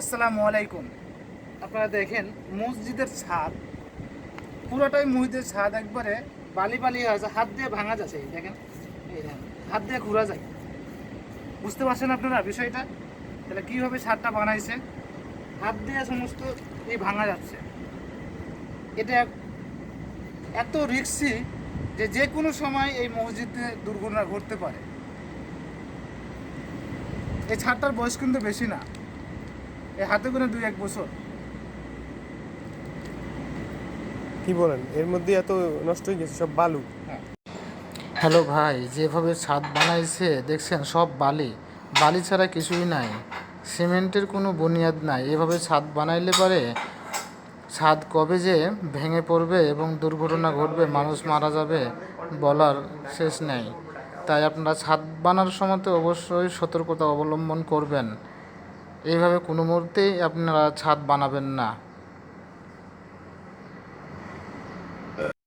আসসালামু আলাইকুম। আপনারা দেখেন, মসজিদের ছাদ। পুরোটাই মসজিদের ছাদ, একবারে বালি বালি আছে। হাত দিয়ে ভাঙা যাচ্ছে দেখেন। হাত দিয়ে ঘোরা যায়। বুঝতে পারছেন আপনারা বিষয়টা? তাহলে কীভাবে ছাদটা বানাইছে? হাত দিয়ে সমস্ত এই ভাঙা যাচ্ছে। এটা এত রিক্সি যে যে কোনো সময় এই মসজিদে দুর্ঘটনা ঘটতে পারে। এই ছাদটার বয়স কিন্তু বেশি না। এই হাতে করে দুই এক বছর। কি বলেন? এর মধ্যে এত নষ্ট হয়ে গেছে সব বালু। হ্যালো ভাই যেভাবে ছাদ বানাইছে দেখছেন সব বালি। বালি ছাড়া কিছুই নাই। সিমেন্টের কোনো বুনিয়াদ নাই। এভাবে ছাদ বানাইলে পারে ছাদ কবে যে ভেঙে পড়বে এবং দুর্ঘটনা ঘটবে মানুষ মারা যাবে বলার শেষ নেই। তাই আপনারা ছাদ বানার সময় অবশ্যই সতর্কতা অবলম্বন করবেন। এইভাবে কোনো মুহূর্তেই আপনারা ছাদ বানাবেন না।